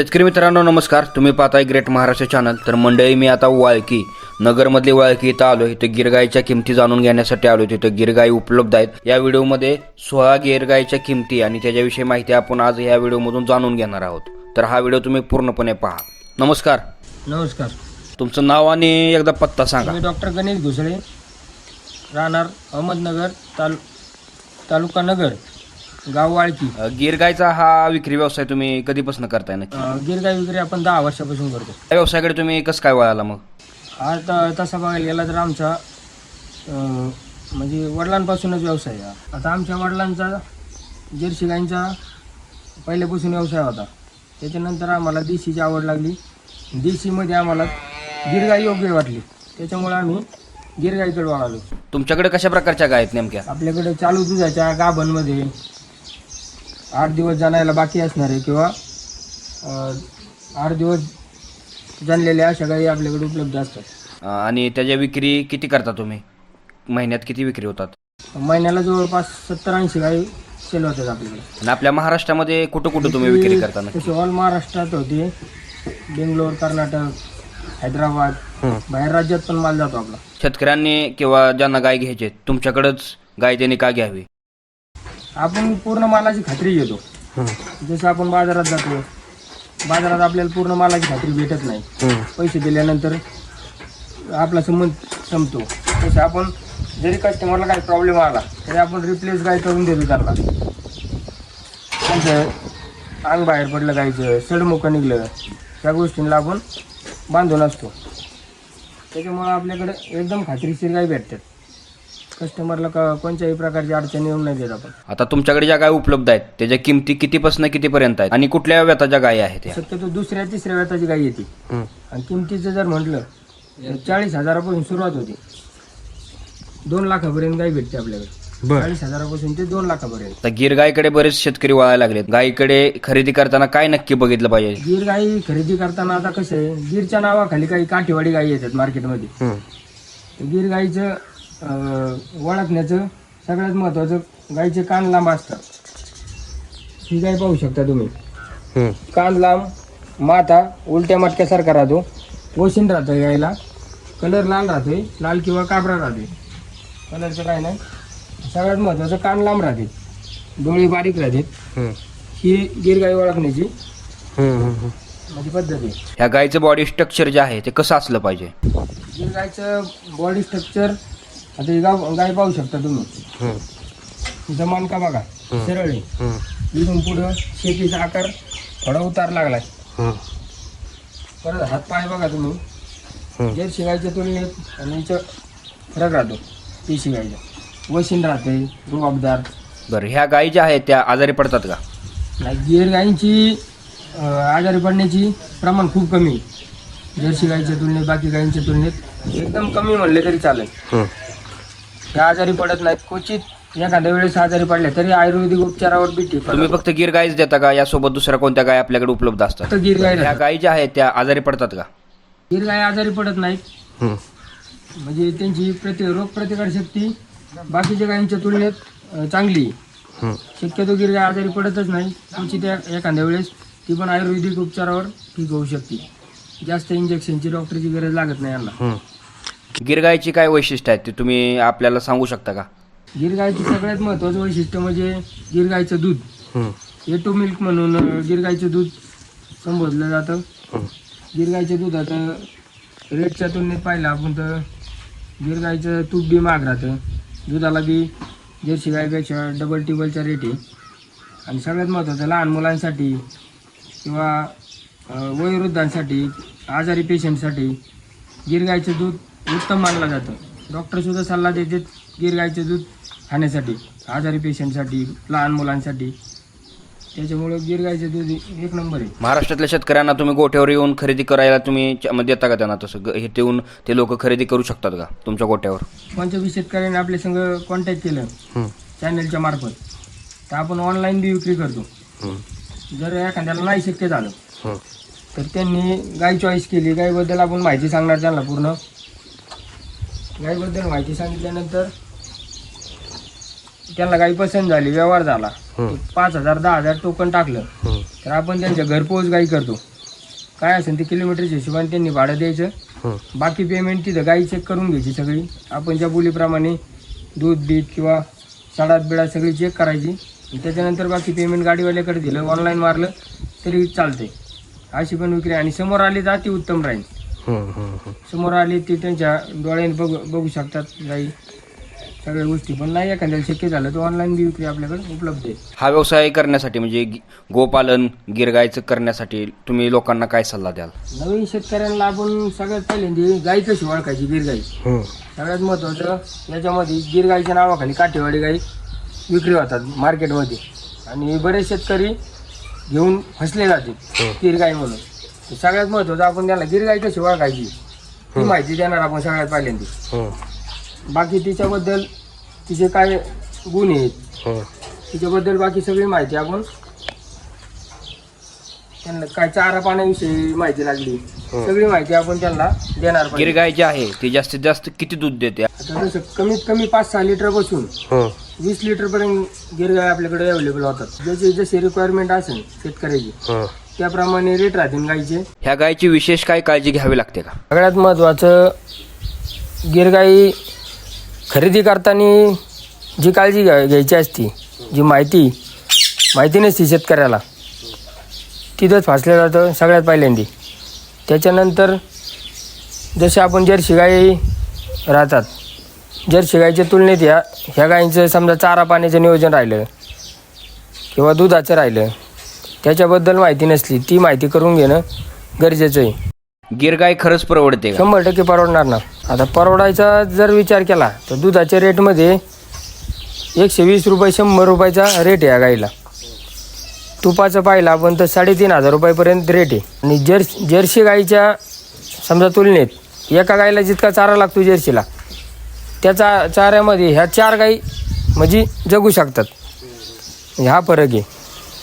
शेतकरी मित्रांनो नमस्कार. तुम्ही पाहताय ग्रेट महाराष्ट्र चॅनल तर मंडळी मी आता वाळकी. नगरमधली वाळकी इथं आलो इथं गिरगाईच्या किमती जाणून घेण्यासाठी आलो तिथं गिरगाई उपलब्ध आहेत. या व्हिडिओमध्ये सोळा गिरगाईच्या किमती आणि त्याच्याविषयी माहिती आपण आज या व्हिडिओमधून जाणून घेणार आहोत. तर हा व्हिडिओ तुम्ही पूर्णपणे पहा. नमस्कार. नमस्कार. तुमचं नाव आणि एकदा पत्ता सांगा. मी डॉक्टर गणेश घुसळे राहणार अहमदनगर तालु तालुका नगर. गाव वाळकी. अ, गिरगाईचा हा विक्री व्यवसाय तुम्ही कधीपासून करताय नक्की? अं, गिरगाई विक्री आपण दहा वर्षापासून करतो. या व्यवसायाकडे तुम्ही कसं काय वळाला मग? आता तसा बघायला गेला तर आमचा अं, म्हणजे वडिलांपासूनच व्यवसाय आहे हा. आता आमच्या वडिलांचा जर्सी गाईंचा पहिल्यापासून व्यवसाय होता. त्याच्यानंतर आम्हाला देशीची आवड लागली. देशीमध्ये आम्हाला गिरगाई योग्य वाटली. त्याच्यामुळे आम्ही गिरगाईकडे वळालो. तुमच्याकडे कशा प्रकारच्या गाय आहेत नेमक्या? आपल्याकडे चालू दुधाच्या गाभणमध्ये आठ दिवस जाणायला बाकी असणारे किंवा अं, आठ दिवस जाणलेल्या अशा गाई आपल्याकडे उपलब्ध असतात. आणि त्याच्या विक्री किती करता तुम्ही? महिन्यात किती विक्री होतात? महिन्याला जवळपास सत्तर ऐंशी गाई सेल होतात आपल्याकडे. आणि आपल्या महाराष्ट्रामध्ये कुठं कुठं तुम्ही विक्री करता नक्की? तसे ऑल महाराष्ट्रात होते. बेंगलोर कर्नाटक हैदराबाद बाहेर राज्यात पण माल जातो आपला. शेतकऱ्यांनी किंवा ज्यांना गाय घ्यायचे त्यांच्याकडेच गाय त्यांनी का घ्यावी? आपण पूर्ण मालाची खात्री घेतो. जसं आपण बाजारात जातो बाजारात आपल्याला पूर्ण मालाची खात्री भेटत नाही. पैसे दिल्यानंतर आपला संबंध संपतो. तसं आपण जरी कस्टमरला काही प्रॉब्लेम आला तरी आपण रिप्लेस गाय करून देतो त्यांना. त्यांचं अंग बाहेर पडलं गायचं सडमुखं निघलं त्या गोष्टींना आपण बांधून असतो. त्याच्यामुळं आपल्याकडे एकदम खात्रीशीर गाय भेटतात. कस्टमरला क कोणत्याही प्रकारची अडचण येऊन नाही देत आपण. आता तुमच्याकडे ज्या गाय उपलब्ध आहेत त्याच्या किमती कितीपासून कितीपर्यंत आहेत? आणि कुठल्या व्यताच्या गाय आहेत या? शक्यतो दुसऱ्या तिसऱ्या वेताची गाय येते. आणि किमतीचं जर म्हटलं तर चाळीस हजारापासून सुरुवात होती. दोन लाखापर्यंत गाय भेटते आपल्याकडे. चाळीस हजारापासून ते दोन लाखापर्यंत. आता गीर गायकडे बरेच शेतकरी वळायला लागलेत. गायीकडे खरेदी करताना काय नक्की बघितलं पाहिजे? गीर गाई खरेदी करताना आता कसं आहे गीरच्या नावाखाली काही काठीवाडी गाई येतात मार्केटमध्ये गीर गाईचं ओळखण्याचं सगळ्यात महत्वाचं गाईचे कान लांब असतात. ही गाय पाहू शकता तुम्ही. कान लांब माथा उलट्या मटक्यासारखा राहतो. वशिन राहतं गायला. कलर लाल राहतोय लाल किंवा काबरा राहतोय. कलरचं काय नाही. सगळ्यात महत्वाचं कान लांब राहते. डोळे बारीक राहतात ही गिर गाय ओळखण्याची माझी पद्धत आहे. ह्या गायचं बॉडी स्ट्रक्चर जे आहे ते कसं असलं पाहिजे? गिर गायचं बॉडी स्ट्रक्चर आता ही गाव गाय पाहू शकता तुम्ही. जमान का बघा सरळ. आहे इथून पुढं शेतीचा आकार थोडा उतार लागलाय. परत हात पाय बघा तुम्ही. जर गायच्या तुलनेत आणि हिचं फरक राहतो ती शिगायच्या. वशीन राहते रुबाबदार. बरं ह्या गायी ज्या आहेत त्या आजारी पडतात का? नाही गिर गायींची अं, आजारी पडण्याची प्रमाण खूप कमी आहे. जर्सी गायीच्या तुलनेत बाकी गायींच्या तुलनेत एकदम कमी म्हणले तरी चालेल. त्या आजारी पडत नाहीत. क्वचित एखाद्या वेळेस आजारी पडल्या तरी आयुर्वेदिक उपचारावर बी तुम्ही फक्त गिर गायीच देता का? यासोबत दुसऱ्या कोणत्या गाय आपल्याकडे उपलब्ध असतात? फक्त गिर गाय ह्या गायी ज्या आहेत त्या आजारी पडतात का? गिर गाय आजारी पडत नाहीत. म्हणजे त्यांची प्रति रोग प्रतिकार शक्ती बाकीच्या गायींच्या तुलनेत अं, चांगली. आहे. शक्यतो गिर गाय आजारी पडतच नाही. क्वचित एक- एखाद्या वेळेस ती पण आयुर्वेदिक उपचारावर ठीक होऊ शकते. जास्त इंजेक्शनची डॉक्टरची गरज लागत नाही यांना. गायची काय वैशिष्ट्य आहेत ते तुम्ही आपल्याला सांगू शकता का? गिर गायचं सगळ्यात महत्वाचं वैशिष्ट्य म्हणजे गिर गायचं दूध. ए टू मिल्क म्हणून अं, गिर गायचं दूध संबोधलं जातं. गिर गायच्या दुधात रेटच्या तुलनेत पाहिलं आपण तर गिर गायचं तूप बी महाग राहतं. दुधाला बी जर्सी गायपेक्षा डबल टिबलचा रेट आहे. आणि सगळ्यात महत्त्वाचं लहान मुलांसाठी किंवा अं, वयोवृद्धांसाठी आजारी पेशंटसाठी गिर गायचं दूध उत्तम मानलं जातं. डॉक्टरसुद्धा सल्ला देतात गिर गायचं दूध खाण्यासाठी आजारी पेशंटसाठी लहान मुलांसाठी. त्याच्यामुळं गिर गायचं दूध एक नंबर आहे. महाराष्ट्रातल्या शेतकऱ्यांना तुम्ही गोठ्यावर येऊन खरेदी करायला तुम्ही च- म्हणजे देता का त्यांना तसं? ग- हे येऊन ते लोक खरेदी करू शकतात का तुमच्या गोठ्यावर? कोणत्या बी शेतकऱ्याने आपल्या संग कॉन्टॅक्ट केलं चॅनलच्या मार्फत तर आपण ऑनलाईन बी विक्री करतो. जर एखाद्याला नाही शक्य झालं तर त्यांनी गाय चॉईस केली. गायबद्दल आपण माहिती सांगणार त्यांना पूर्ण. गायबद्दल माहिती सांगितल्यानंतर त्यांना गाय पसंत झाली व्यवहार झाला. पाच हजार दहा हजार टोकन टाकलं. तर आपण त्यांच्या घरपोच गाई करतो. काय असेल ते किलोमीटरच्या हिशोबाने त्यांनी भाडं द्यायचं. बाकी पेमेंट तिथं गाई चेक करून घ्यायची सगळी. आपण ज्या बोलीप्रमाणे दूध बीत किंवा सडात बिडात सगळी चेक करायची. त्याच्यानंतर बाकी पेमेंट गाडीवाल्याकडे दिलं ऑनलाईन मारलं तरी चालते अशी पण विक्री आणि समोर आली तर अति उत्तम राहील. समोर आली ते त्यांच्या डोळ्याने बघू बघू शकतात गाई सगळ्या गोष्टी. पण नाही एखाद्याला शक्य झालं तर ऑनलाईन बी विक्री आपल्याकडे उपलब्ध आहे. हा व्यवसाय करण्यासाठी म्हणजे गि- गोपालन गिरगायचं करण्यासाठी तुम्ही लोकांना काय सल्ला द्याल? नवीन शेतकऱ्यांना आपण सगळ्यात पहिल्यांदा गाई कशी ओळखायची गिर गाई सगळ्यात महत्त्वाचं याच्यामध्ये गिर गाईच्या नावाखाली काठेवाडी गाई विक्री होतात मार्केटमध्ये आणि बरेच शेतकरी घेऊन फसले जाते गिर गाई म्हणून. सगळ्यात महत्त्वाचं आपण त्याला गिर गाई कशी ओळखायची? ही. माहिती देणार आपण सगळ्यात पहिल्यांदा. बाकी तिच्याबद्दल तिचे काय गुण आहेत? तिच्याबद्दल बाकी सगळी माहिती आपण त्यांना काय चारा पाण्याविषयी माहिती लागली. सगळी माहिती आपण त्यांना देणार पाहिजे. गिरगाय जी आहे ती जास्तीत जास्त किती दूध देते? आता जसं कमीत कमी पाच सहा लिटरपासून वीस लिटर पर्यंत गिरगाय आपल्याकडे अवेलेबल होतात. ज्याची जशी रिक्वायरमेंट असेल शेतकऱ्याची. त्याप्रमाणे रेट राहतील गाईचे. ह्या गायची विशेष काय काळजी घ्यावी लागते का? सगळ्यात महत्त्वाचं गिरगाई खरेदी करताना जी काळजी घ्या घ्यायची असती जी माहिती माहिती नसती शेतकऱ्याला तिथंच फासलं जातं सगळ्यात पहिल्यांदी. त्याच्यानंतर जसे आपण जर्सी गाई राहतात जर्सी गाईच्या तुलनेत ह्या ह्या गाईंचं समजा चारा पाण्याचं नियोजन राहिलं किंवा दुधाचं राहिलं त्याच्याबद्दल माहिती नसली ती माहिती करून घेणं गरजेचं आहे. गिरगाय खरंच परवडते का? शंभर टक्के परवडणार ना. आता परवडायचा जर विचार केला तर दुधाच्या रेटमध्ये एकशे वीस रुपये शंभर रुपयाचा रेट आहे या गाईला. तुपाचं पाहिलं आपण तर साडेतीन हजार रुपयापर्यंत रेट आहे. आणि जर्स जर्सी गाईच्या समजा तुलनेत एका गाईला जितका चारा लागतो जर्सीला त्या चा चाऱ्यामध्ये ह्या चार गाई म्हणजे जगू शकतात. म्हणजे हा फरक आहे.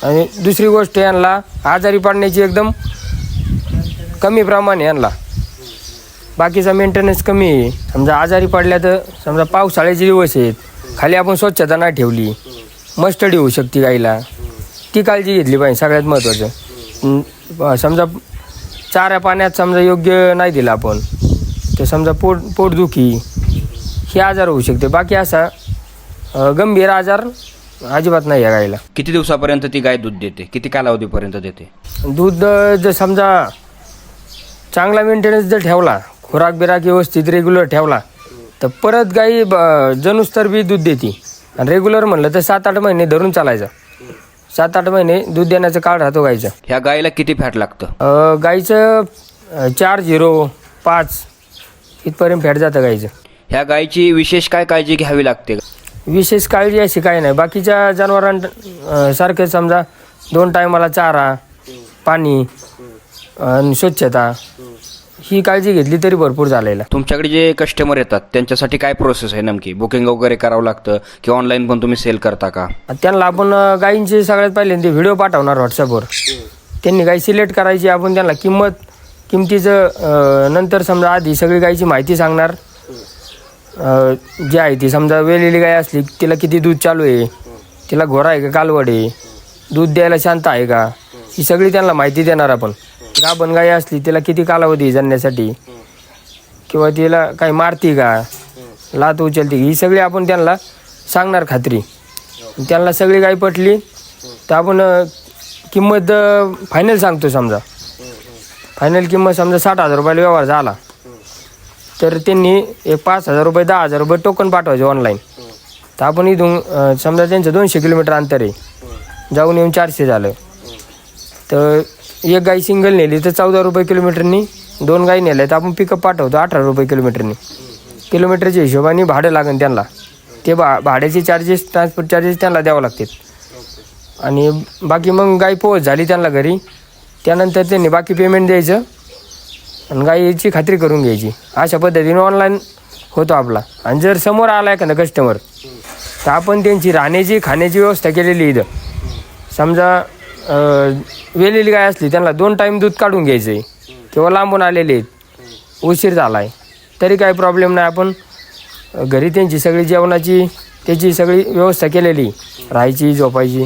आणि दुसरी गोष्ट यांना आजारी पाडण्याची एकदम कमी प्रमाण यांना. बाकीचा मेंटेनन्स कमी आहे. समजा आजारी पडल्या तर समजा पावसाळ्याचे दिवस आहेत. खाली आपण स्वच्छता नाही ठेवली. मस्टडी होऊ शकते गाईला. ती काळजी घेतली पाहिजे सगळ्यात महत्त्वाचं. समजा चाऱ्या पाण्यात समजा योग्य नाही दिलं आपण तर समजा पोट पोटदुखी हे आजार होऊ शकते. बाकी असा गंभीर आजार अजिबात नाही या गाईला. किती दिवसापर्यंत ती गाय दूध देते? किती कालावधीपर्यंत देते? दूध अ, जर समजा चांगला मेंटेनन्स जर ठेवला खुराक बिराक व्यवस्थित रेग्युलर ठेवला तर परत गाई ब- जणूस तर बी दूध देते. आणि रेग्युलर म्हणलं तर सात आठ महिने धरून चालायचं. सात आठ महिने दूध देण्याचं काळ राहतो गाईचं. ह्या गायला किती फॅट लागतं? अ, गाईचं अ, चार झिरो पाच इथपर्यंत फॅट जातं गाईचं. ह्या गायची विशेष काय काळजी घ्यावी लागते? विशेष काळजी अशी काही नाही. बाकीच्या जनावरां सारखे समजा दोन टायमाला चारा पाणी आणि स्वच्छता ही काळजी घेतली तरी भरपूर झालेला तुमच्याकडे जे कस्टमर येतात त्यांच्यासाठी काय प्रोसेस आहे नेमकी? बुकिंग वगैरे करावं लागतं किंवा ऑनलाईन पण तुम्ही सेल करता का? त्यांना आपण गायींचे सगळ्यात पहिल्यांदा व्हिडिओ पाठवणार व्हॉट्सअपवर त्यांनी गाई सिलेक्ट करायची आपण त्यांना किंमत किमतीचं नंतर समजा आधी सगळी गायीची माहिती सांगणार. जी आहे ती समजा वेलेली गाय असली तिला किती दूध चालू आहे? तिला घोरा आहे का कालवड आहे? दूध द्यायला शांत आहे का? ही सगळी त्यांना माहिती देणार आपण. गाभण गाय असली तिला किती कालावधी आहे जणण्यासाठी किंवा तिला काही मारती का? लात उचलते ही सगळी आपण त्यांना सांगणार खात्री. त्यांना सगळी गाय पटली तर आपण अ, किंमत फायनल सांगतो समजा. फायनल किंमत समजा साठ हजार रुपयाला व्यवहार झाला. तर त्यांनी एक पाच हजार रुपये दहा हजार रुपये टोकन पाठवायचे ऑनलाईन तर आपण इथून समजा त्यांचं दोनशे किलोमीटर अंतर आहे. जाऊन येऊन चारशे झालं. तर एक गाई सिंगल नेली तर चौदा रुपये किलोमीटरनी दोन गाई नेल्या तर आपण पिकअप पाठवतो अठरा रुपये किलोमीटरनी. किलोमीटरच्या हिशोबाने भाडं लागेल त्यांना. ते भा भाड्याचे चार्जेस ट्रान्सपोर्ट चार्जेस त्यांना द्यावं लागतात. आणि बाकी मग गाई पोहोच झाली त्यांना घरी. त्यानंतर त्यांनी बाकी पेमेंट द्यायचं. आणि गाईची खात्री करून घ्यायची. अशा पद्धतीने ऑनलाईन होतो आपला. आणि जर समोर आला एखादा कस्टमर तर आपण त्यांची राहण्याची खाण्याची व्यवस्था केलेली आहे इथं. समजा वेलेली गाय असली त्यांना दोन टाईम दूध काढून घ्यायचं आहे किंवा लांबून आलेले आहेत. उशीर झाला आहे तरी काही प्रॉब्लेम नाही. आपण घरी त्यांची सगळी जेवणाची त्याची सगळी व्यवस्था केलेली राहायची झोपायची.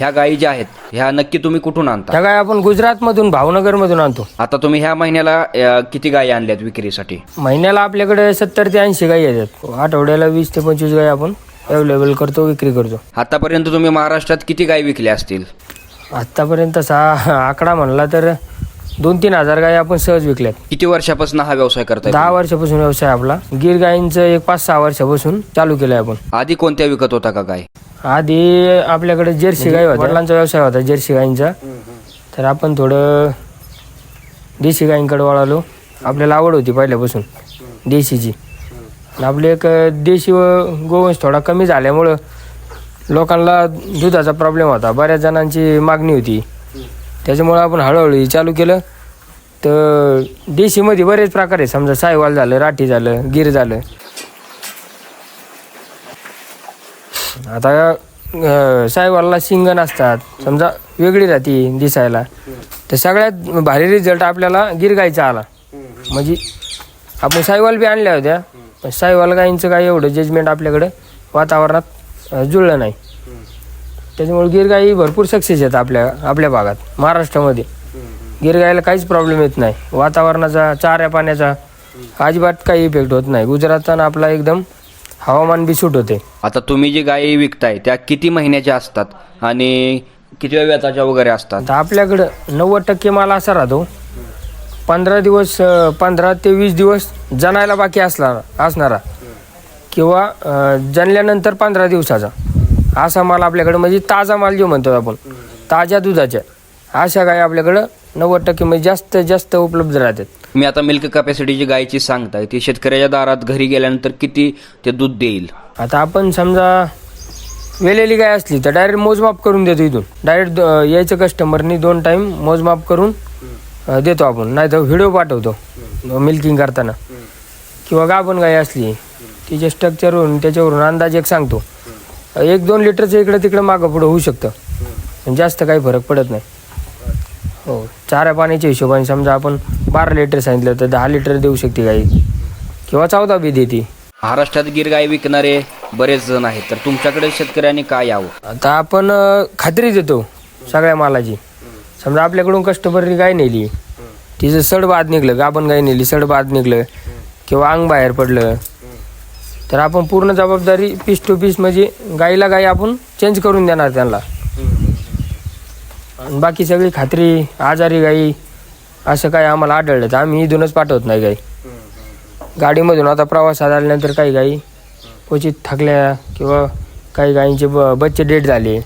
ह्या गायी ज्या आहेत ह्या नक्की तुम्ही कुठून आणता? त्या गाय आपण गुजरातमधून भावनगरमधून आणतो. आता तुम्ही ह्या महिन्याला अ, किती गायी आणल्यात विक्रीसाठी? महिन्याला आपल्याकडे सत्तर ते ऐंशी गाई येतात. आठवड्याला वीस ते पंचवीस गाई आपण अवेलेबल करतो विक्री करतो. आतापर्यंत तुम्ही महाराष्ट्रात किती गायी विकल्या असतील? आत्तापर्यंत तसा आकडा म्हणला तर दोन तीन हजार गाई आपण सहज विकल्यात. किती वर्षापासून हा व्यवसाय करताय दहा वर्षापासून व्यवसाय आपला. गिर गाईंचं एक पाच सहा वर्षापासून चालू केलंय आपण. आधी कोणत्या विकत होता का गाय? आधी आपल्याकडे जर्सी गाई होत्या. वडिलांचा व्यवसाय होता जर्सी गाईंचा तर आपण थोडं देशी गाईंकडे वळालो. आपल्याला आवड होती पहिल्यापासून देशीची. आणि आपली एक देशी व गोवंश थोडा कमी झाल्यामुळं लोकांना दुधाचा प्रॉब्लेम होता. बऱ्याच जणांची मागणी होती. त्याच्यामुळं आपण हळूहळू हे चालू केलं. तर देशीमध्ये बरेच प्रकार आहे समजा सायवाल झालं राठी झालं गिर झालं. आता अं, सायवालला शिंगण असतात समजा वेगळी राहते दिसायला. तर सगळ्यात भारी रिझल्ट आपल्याला गिर गायचा आला. म्हणजे आपण सायवाल बी आणल्या होत्या. पण सायवाल गायींचं काय एवढं जजमेंट आपल्याकडं वातावरणात अं, जुळलं नाही. त्याच्यामुळे गिर गाई भरपूर सक्सेस आहेत आपल्या आपल्या भागात महाराष्ट्रामध्ये. गिर गायला काहीच प्रॉब्लेम येत नाही. वातावरणाचा चाऱ्या पाण्याचा अजिबात काही इफेक्ट होत नाही. गुजरातनं आपला एकदम हवामान बी सूट होते. आता तुम्ही जी गायी विकताय त्या किती महिन्याच्या असतात? आणि किती व्याताच्या वगैरे असतात? आपल्याकडं नव्वद टक्के माल असा राहतो. पंधरा दिवस पंधरा ते वीस दिवस जनायला बाकी असणार असणारा. किंवा अं, जनल्यानंतर पंधरा दिवसाचा. असा माल आपल्याकडं म्हणजे ताजा माल जो म्हणतो आपण ताज्या दुधाच्या अशा गाय आपल्याकडं नव्वद टक्के म्हणजे जास्त जास्त उपलब्ध राहतात. मी आता मिल्क कॅपॅसिटी जी गायची सांगताय ती शेतकऱ्याच्या दारात घरी गेल्यानंतर किती ते दूध देईल? आता आपण समजा वेलेली गाय असली तर डायरेक्ट मोजमाप करून देतो इथून. डायरेक्ट यायचं कस्टमरनी दोन टाईम मोजमाप करून अ, देतो आपण. नाही तर व्हिडिओ पाठवतो मिल्किंग करताना. किंवा गाभण गाय असली तिचे स्ट्रक्चरवरून त्याच्यावरून अंदाज एक सांगतो. एक दोन लिटरचं इकडं तिकडं मागं पुढं होऊ शकतं. पण जास्त काही फरक पडत नाही. हो चाऱ्या पाण्याच्या हिशोबाने समजा आपण बारा लिटर सांगितलं तर दहा लिटर देऊ शकते गाई किंवा चौदा बी देते. महाराष्ट्रात गिर गाय विकणारे बरेच जण आहेत. तर तुमच्याकडे शेतकऱ्यांनी काय यावं? आता आपण अ, खात्री देतो सगळ्या मालाची. समजा आपल्याकडून कस्टमरनी गाय नेली. तिचं सड बाद निघलं गाभण गाय नेली सड बाद निघलं. किंवा अंग बाहेर पडलं. तर आपण पूर्ण जबाबदारी पीस टू पीस म्हणजे गाईला गाई आपण चेंज करून देणार त्यांना. बाकी सगळी खात्री आजारी गाई असं काय आम्हाला आढळलं तर आम्ही इथूनच पाठवत नाही गाई. गाडीमधून आता प्रवासात आल्यानंतर काही गाई क्वचित थकल्या किंवा काही गायींचे ब बच्चे डेट झाले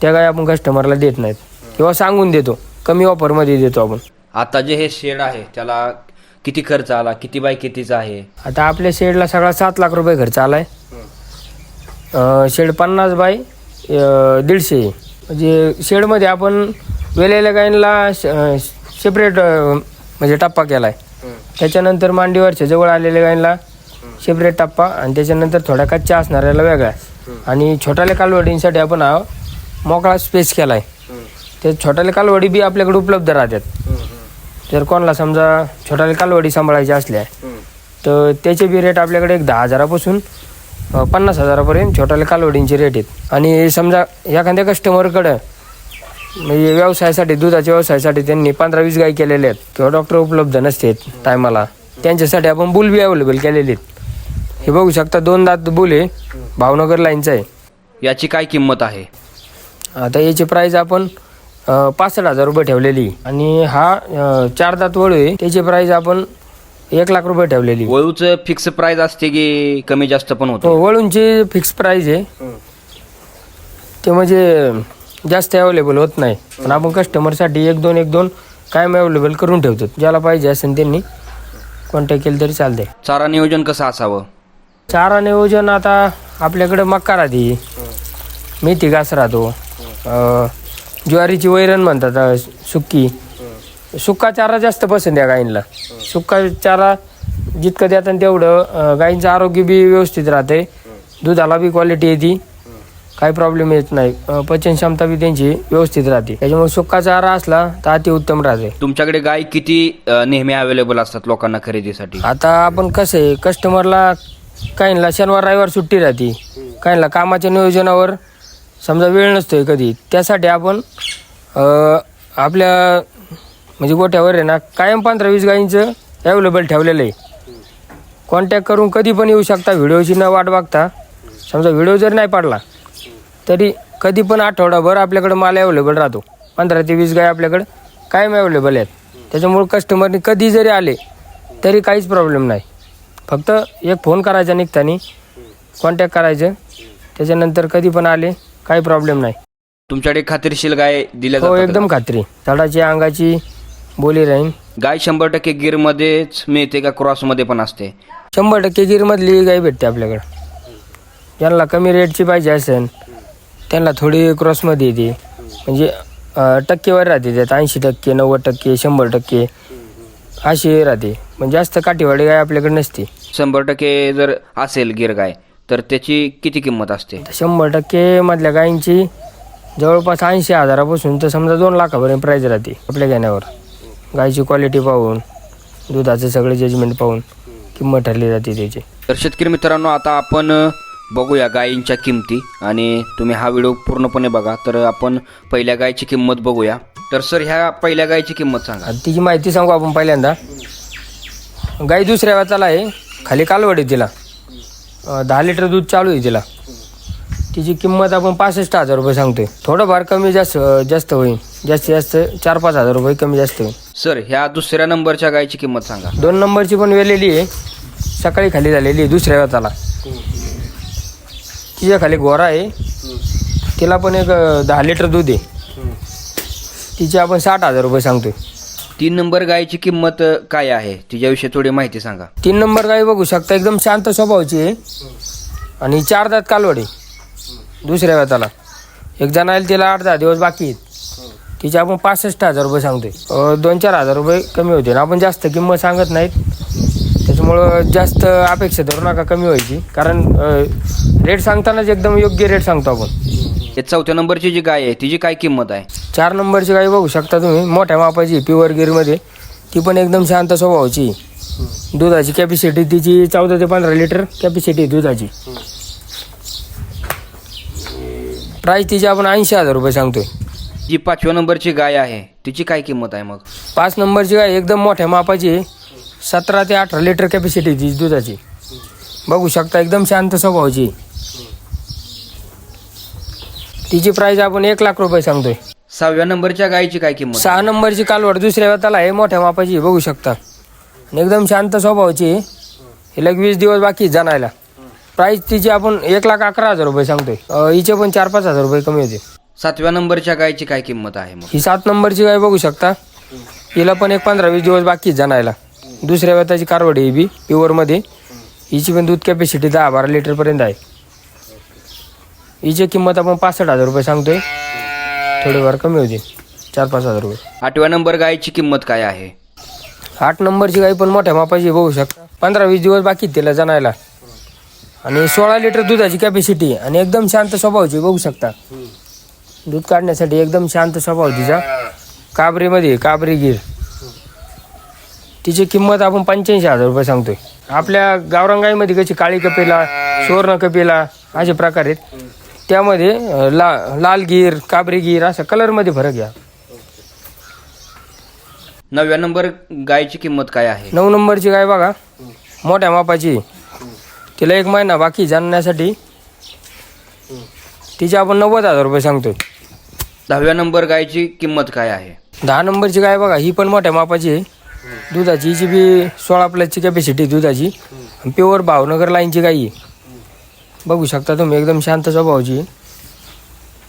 त्या गाई आपण कस्टमरला देत नाहीत. किंवा सांगून देतो कमी ऑफरमध्ये देतो आपण. आता जे हे शेड आहे त्याला किती खर्च आला किती बाय कितीचा आहे? आता आपल्या शेडला सगळा सात लाख रुपये खर्च आलाय. अं, शेड पन्नास बाय अं, दीडशे. आहे. म्हणजे शेडमध्ये आपण वेलेल्या गायींना सेपरेट म्हणजे टप्पा केला आहे त्याच्यानंतर मांडीवरच्या जवळ आलेल्या गायींना सेपरेट टप्पा आणि त्याच्यानंतर थोड्या कच्च्या असणाऱ्याला वेगळा. आणि छोट्याल्या कालवडींसाठी आपण हा मोकळा स्पेस केला आहे ते छोट्याल्या कालवडी बी आपल्याकडे उपलब्ध राहतात. जर कोणाला समजा छोट्याला कालवडी सांभाळायच्या असल्या तर त्याचे बी रेट आपल्याकडे एक दहा हजारापासून पन्नास हजारापर्यंत छोट्याला कालवडींचे रेट आहेत. आणि समजा एखाद्या कस्टमरकडं म्हणजे व्यवसायासाठी दुधाच्या व्यवसायासाठी त्यांनी पंधरा वीस गाई केलेल्या आहेत किंवा डॉक्टर उपलब्ध नसतात टायमाला त्यांच्यासाठी आपण बुल बी अवेलेबल केलेले आहेत. हे बघू शकता दोन दात बुल आहे भावनगर लाईनचं आहे. याची काय किंमत आहे? आता याची प्राइस आपण पासष्ट हजार रुपये ठेवलेली. आणि हा चार दात वळू आहे. त्याची प्राइस आपण एक लाख रुपये ठेवलेली. वळूचं फिक्स प्राइस असते की कमी जास्त पण होतो? हो वळूंची फिक्स प्राइस आहे. ते म्हणजे जास्त अवेलेबल होत नाही. पण आपण कस्टमरसाठी एक दोन एक दोन कायम अवेलेबल करून ठेवतो. ज्याला पाहिजे असेल त्यांनी कॉन्टॅक्ट केलं तरी चालते चारा नियोजन कसं असावं? चारा नियोजन आता आपल्याकडे मक्का राहते. मेथी घास राहतो. ज्वारीची वैरण म्हणतात अ, सुक्की. सुक्का चारा जास्त पसंत आहे गायींना सुक्का चारा जितकं देतात तेवढं अ, गायींचं आरोग्य बी व्यवस्थित राहते दुधाला बी क्वालिटी येते. काही प्रॉब्लेम येत नाही. अ, पचन क्षमता बी त्यांची व्यवस्थित राहते. त्याच्यामुळे सुक्का चारा असला तर अतिउत्तम राहते तुमच्याकडे गाय किती अ, नेहमी अवेलेबल असतात लोकांना खरेदीसाठी? आता आपण कसं आहे कस्टमरला काहींना शनिवार रविवार सुट्टी राहते. काहींना कामाच्या नियोजनावर समजा वेळ नसतोय कधी त्यासाठी आपण आपल्या म्हणजे गोठ्यावर आहे ना कायम पंधरा वीस गायींचं अवेलेबल ठेवलेलं आहे. कॉन्टॅक्ट करून कधी पण येऊ शकता व्हिडिओची न वाट बघता. समजा व्हिडिओ जर नाही पडला तरी कधी पण आठवडाभर आपल्याकडं माल अवेलेबल राहतो. पंधरा ते वीस गाय आपल्याकडं कायम अवेलेबल आहेत. त्याच्यामुळे कस्टमरने कधी जरी आले तरी काहीच प्रॉब्लेम नाही. फक्त एक फोन करायचा निघताना कॉन्टॅक्ट करायचं. त्याच्यानंतर कधी पण आले काही प्रॉब्लेम नाही. तुमच्याकडे खात्रीशीर गाय दिल्या हो जातात. एकदम खात्री. झाडाची अंगाची बोली राहीन. गाय शंभर टक्के गिरमध्येच मिळते का क्रॉसमध्ये पण असते? शंभर टक्के गिरमधली गाय भेटते आपल्याकडं. ज्यांना कमी रेटची पाहिजे असेल त्यांना थोडी क्रॉसमध्ये येते. म्हणजे अं, टक्केवारी राहते त्यात. ऐंशी टक्के नव्वद टक्के शंभर टक्के अशी राहते. म्हणजे जास्त काठीवाडी गाय आपल्याकडे नसते. शंभर टक्के जर असेल गिर गाय तर त्याची किती किंमत असते? शंभर टक्के मधल्या गायींची जवळपास ऐंशी हजारापासून तर समजा दोन लाखापर्यंत प्राईज राहते आपल्या घेण्यावर. गायची क्वालिटी पाहून दुधाचं सगळं जजमेंट पाहून किंमत ठरली जाते त्याची. तर शेतकरी मित्रांनो आता आपण बघूया गायींच्या किमती आणि तुम्ही हा व्हिडिओ पूर्णपणे बघा. तर आपण पहिल्या गायची किंमत बघूया. तर सर ह्या पहिल्या गायची किंमत सांगा. तिची माहिती सांगू आपण पहिल्यांदा. गाई दुसऱ्या वाचाला आहे खाली कालवडी तिला. अं, दहा लिटर दूध चालू आहे तिला. तिची किंमत आपण पासष्ट हजार रुपये सांगतोय. थोडंफार कमी जास्त जास्त होईल. जास्तीत जास्त चार पाच हजार रुपये कमी जास्त होईल. सर ह्या दुसऱ्या नंबरच्या गायची किंमत सांगा. दोन नंबरची पण वेलेली आहे. सकाळी खाली झालेली आहे दुसऱ्या वाचाला तिच्या खाली गोरा आहे. तिला पण एक अं, दहा लिटर दूध आहे. तिची आपण साठ हजार रुपये सांगतोय. तीन नंबर गायची किंमत काय आहे? तिच्याविषयी थोडी माहिती सांगा. तीन नंबर गाई बघू शकता एकदम शांत स्वभावाची आहे. आणि चार दात कालवडी. दुसऱ्या वेताला एक जण आले तिला आठ दहा दिवस बाकी आहेत. तिचे आपण पासष्ट हजार रुपये सांगतोय. दोन चार हजार रुपये कमी होते. आपण जास्त किंमत सांगत नाहीत. त्याच्यामुळं जास्त अपेक्षा धरू नका कमी व्हायची. कारण रेट सांगतानाच एकदम योग्य रेट सांगतो आपण. हे चौथ्या नंबरची जी गाय आहे तिची काय किंमत आहे? चार नंबरची गाई बघू शकता तुम्ही. मोठ्या मापाची प्युअर गिरमध्ये ती पण एकदम शांत स्वभावाची. दुधाची कॅपॅसिटी तिची चौदा ते पंधरा लिटर कॅपॅसिटी दुधाची. प्राईस तिची आपण ऐंशी हजार रुपये सांगतोय. जी पाचव्या नंबरची गाय आहे तिची काय किंमत आहे मग? पाच नंबरची गाय एकदम मोठ्या मापाची. सतरा ते अठरा लिटर कॅपॅसिटी तिची दुधाची. बघू शकता एकदम शांत स्वभावाची. तिची प्राईस आपण एक लाख रुपये सांगतोय. सहाव्या नंबरच्या गायची काय किंमत? सहा नंबरची कालवड दुसऱ्या वेताला आहे. मोठ्या मापाची बघू शकता. एकदम शांत स्वभावाची. आहे. हिला एक वीस दिवस बाकी जाणायला. प्राईस तिची आपण एक लाख अकरा हजार रुपये सांगतोय. अं, हिचे पण चार पाच हजार रुपये कमी होते. सातव्या नंबरच्या गायची काय किंमत आहे मग? ही सात नंबरची गाय बघू शकता. हिला पण एक पंधरा वीस दिवस बाकी आहे जाणायला. दुसऱ्या वेताची कारवड आहे ही बी प्युअरमध्ये हिची पण दूध कॅपॅसिटी दहा बारा लिटरपर्यंत आहे. हिची किंमत आपण पासष्ट हजार रुपये सांगतोय. थोडीफार कमी होते. चार पाच हजार रुपये. आठव्या नंबर गायची किंमत काय आहे? आठ नंबरची गाई पण मोठ्या मापाची बघू शकता. पंधरा वीस दिवस बाकी आहेत तिला जाणायला आणि सोळा लिटर दुधाची कॅपॅसिटी आणि एकदम शांत स्वभावची बघू शकता. दूध काढण्यासाठी एकदम शांत स्वभाव तिचा. काबरीमध्ये काबरी गिर. तिची किंमत आपण पंच्याऐंशी हजार रुपये सांगतोय. आपल्या गावरंगाईमध्ये कशी काळी कपिला सुवर्ण कपिला असे प्रकार आहेत. त्यामध्ये ला लाल गिर काबरी गिर असा कलरमध्ये फरक घ्या. नवव्या नंबर गायची किंमत काय आहे? नऊ नंबरची गाय बघा. मोठ्या मापाची. तिला एक महिना बाकी जाणण्यासाठी तिचे आपण नव्वद हजार रुपये सांगतोय. दहाव्या नंबर गायची किंमत काय आहे? दहा नंबरची गाय बघा ही पण मोठ्या मापाची आहे. दुधाची हिची बी सोळा प्लसची कॅपॅसिटी दुधाची. प्युअर भावनगर लाईनची गाई आहे. बघू शकता तुम्ही एकदम शांत स्वभावाची.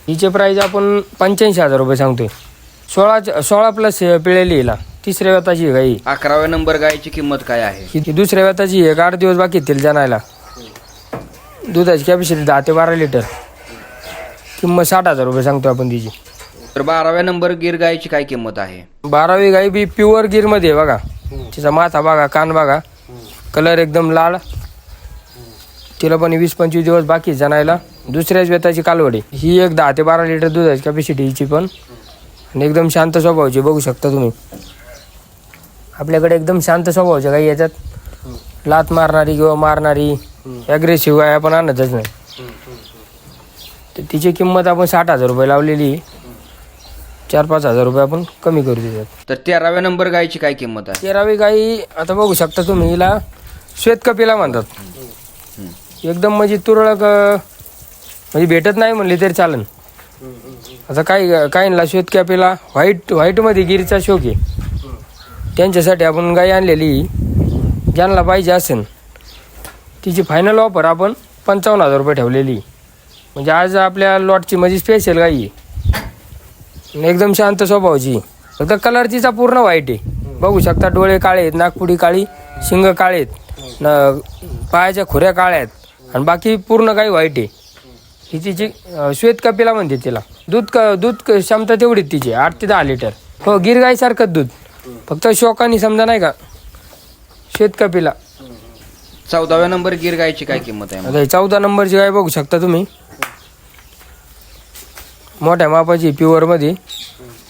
हिचे प्राईज आपण पंच्याऐंशी हजार रुपये सांगतोय. सोळा सोळा प्लस पिळेली हिला. तिसऱ्या व्यताची गाई अकराव्या नंबर गायची किंमत काय आहे? ही दुसऱ्या व्यताची एक आठ दिवस बाकी आहेत तिला जाणायला. दुधाची कॅपॅसिटी दहा ते बारा लिटर. किंमत साठ हजार रुपये सांगतो आपण तिची. तर बाराव्या नंबर गिर गायची काय किंमत आहे? बारावी गाई बी प्युअर गिरमध्ये आहे बघा. तिचा माथा बघा कान बघा. कलर एकदम लाल. तिला पण वीस पंचवीस दिवस बाकी आहे जाणायला दुसऱ्याच व्यताची कालवडी. ही एक दहा ते बारा लिटर दुधाची कॅपॅसिटी हिची पण. आणि एकदम शांत स्वभावाची बघू शकता तुम्ही. आपल्याकडे एकदम शांत स्वभावाच्या गाई याच्यात लात मारणारी किंवा मारणारी ॲग्रेसिव्ह गाय आपण आणतच नाही. तर तिची किंमत आपण साठ हजार रुपये लावलेली आहे. चार पाच हजार रुपये आपण कमी करू देतात तर तेराव्या नंबर गायची काय किंमत आहे? तेरावी गाई आता बघू शकता तुम्ही हिला श्वेतकपिला म्हणतात. एकदम म्हणजे तुरळक अं, म्हणजे भेटत नाही म्हणली तरी चालन. आता काही काहींना कॅपेला व्हाईट व्हाईटमध्ये गिरीचा शोक आहे. त्यांच्यासाठी आपण गाई आणलेली. ज्यांना पाहिजे असेल तिची फायनल ऑफर आपण पंचावन्न हजार रुपये ठेवलेली. म्हणजे आज आपल्या लॉटची म्हणजे स्पेशल गाई आहे. आणि एकदम शांत स्वभावाची. फक्त कलर तिचा पूर्ण व्हाईट आहे. बघू शकता डोळे काळे आहेत नागपुडी काळी शिंग काळे आहेत न पायाच्या खुऱ्या काळ्या आहेत. आणि बाकी पूर्ण काही व्हाईट आहे. ही तिची श्वेत कपिला म्हणते तिला. दूध क दूध क- क्षमता तेवढीच तिची आठ ते दहा लिटर हो गिर गाईसारखंच दूध. फक्त शोकानी समजा नाही का? श्वेत कपिला. चौदाव्या नंबर गिर गायची काय किंमत आहे? आता ही चौदा नंबरची गाय बघू शकता तुम्ही? मोठ्या मापाची प्युअरमध्ये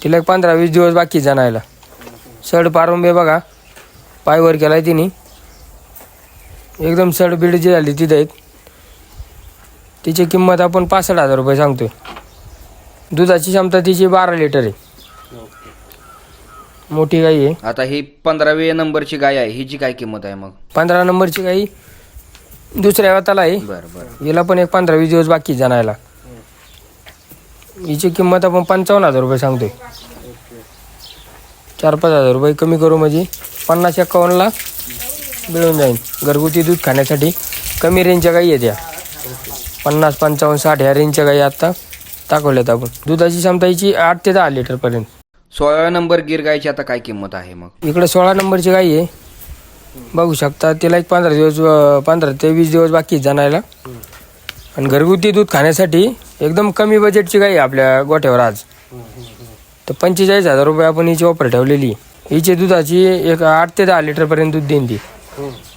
तिला एक पंधरा वीस दिवस बाकी जाणायला सड पारुंबे बघा. पायवर केलाय तिने. एकदम सड बीड जी झाली तिथे आहेत तिची किंमत आपण पासष्ट हजार रुपये सांगतोय. दुधाची क्षमता तिची बारा लिटर आहे. मोठी गाई आहे. आता ही पंधरावी नंबरची गाय आहे हिची काय किंमत आहे मग? पंधरा नंबरची गाई दुसऱ्या वाताला आहे. बरं बरं. हिला पण एक पंधरा वीस दिवस बाकी जाणायला. हिची किंमत आपण पंचावन्न हजार रुपये सांगतोय. चार पाच हजार रुपये कमी करू म्हणजे पन्नास एक्कावन्नला मिळून जाईल घरगुती दूध खाण्यासाठी कमी रेंजच्या गाई आहेत या. पन्नास पंचावन्न साठ ह्या रेंजच्या गाई आत्ता दाखवल्यात आपण. दुधाची क्षमता हिची आठ ते दहा लिटरपर्यंत सोळाव्या नंबर गिर गायची आता काय किंमत आहे मग? इकडे सोळा नंबरची गाई आहे. बघू शकता तिला एक पंधरा दिवस पंधरा ते वीस दिवस बाकी जाणायला आणि घरगुती दूध खाण्यासाठी एकदम कमी बजेटची गाई आहे आपल्या गोठ्यावर आज. तर पंचेचाळीस हजार रुपये आपण हिची ऑफर ठेवलेली आहे. हिची दुधाची एक आठ ते दहा लिटरपर्यंत दूध देईन ती.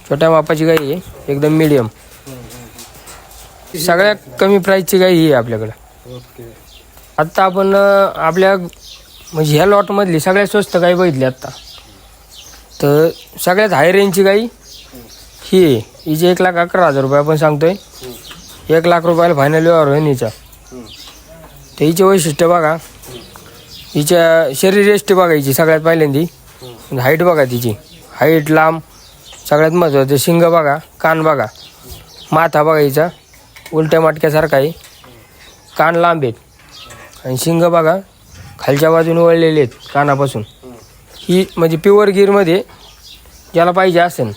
छोट्या मापाची गाई आहे एकदम मिडियम सगळ्यात कमी प्राईसची गाई ही आहे आपल्याकडं. आत्ता आपण अं, आपल्या म्हणजे ह्या लॉटमधली सगळ्यात स्वस्त गाई बघितली आत्ता तर सगळ्यात हाय रेंजची गाई ही आहे. हिची एक लाख अकरा हजार रुपये आपण सांगतोय. एक लाख रुपयाला फायनल व्यवहार होईल हिचा. तर हिचे वैशिष्ट्य बघा. हिच्या शरीर एष्टी बघा हिची सगळ्यात पहिल्यांदी. हाईट बघा तिची. हाईट लांब सगळ्यात महत्त्वाचं शिंग बघा कान बघा. माथा बघा हिचा. उलट्या मटक्यासारखा आहे. कान लांब आहेत. आणि शिंग बघा खालच्या बाजूने वळलेले आहेत कानापासून. ही म्हणजे प्युअर गिरमध्ये ज्याला पाहिजे असेल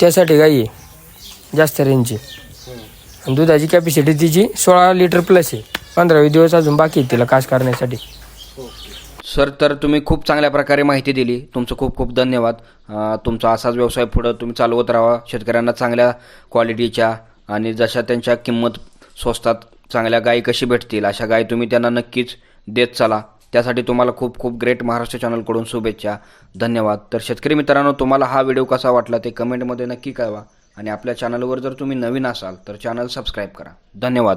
त्यासाठी गाई आहे. जास्त रेंजची आणि दुधाची कॅपॅसिटी तिची सोळा लिटर प्लस आहे. पंधरावी दिवस अजून बाकी आहे तिला कास करण्यासाठी. सर तर तुम्ही खूप चांगल्या प्रकारे माहिती दिली. तुमचं खूप खूप धन्यवाद. तुमचा असाच व्यवसाय पुढं तुम्ही चालवत राहा. शेतकऱ्यांना चांगल्या क्वालिटीच्या आणि जशा त्यांच्या किंमत स्वस्तात चांगल्या गायी कशी भेटतील अशा गायी तुम्ही त्यांना नक्कीच देत चला. त्यासाठी तुम्हाला खूप खूप ग्रेट महाराष्ट्र चॅनलकडून शुभेच्छा. धन्यवाद. तर शेतकरी मित्रांनो तुम्हाला हा व्हिडिओ कसा वाटला ते कमेंटमध्ये नक्की कळवा. आणि आपल्या चॅनलवर जर तुम्ही नवीन असाल तर चॅनल सबस्क्राईब करा. धन्यवाद.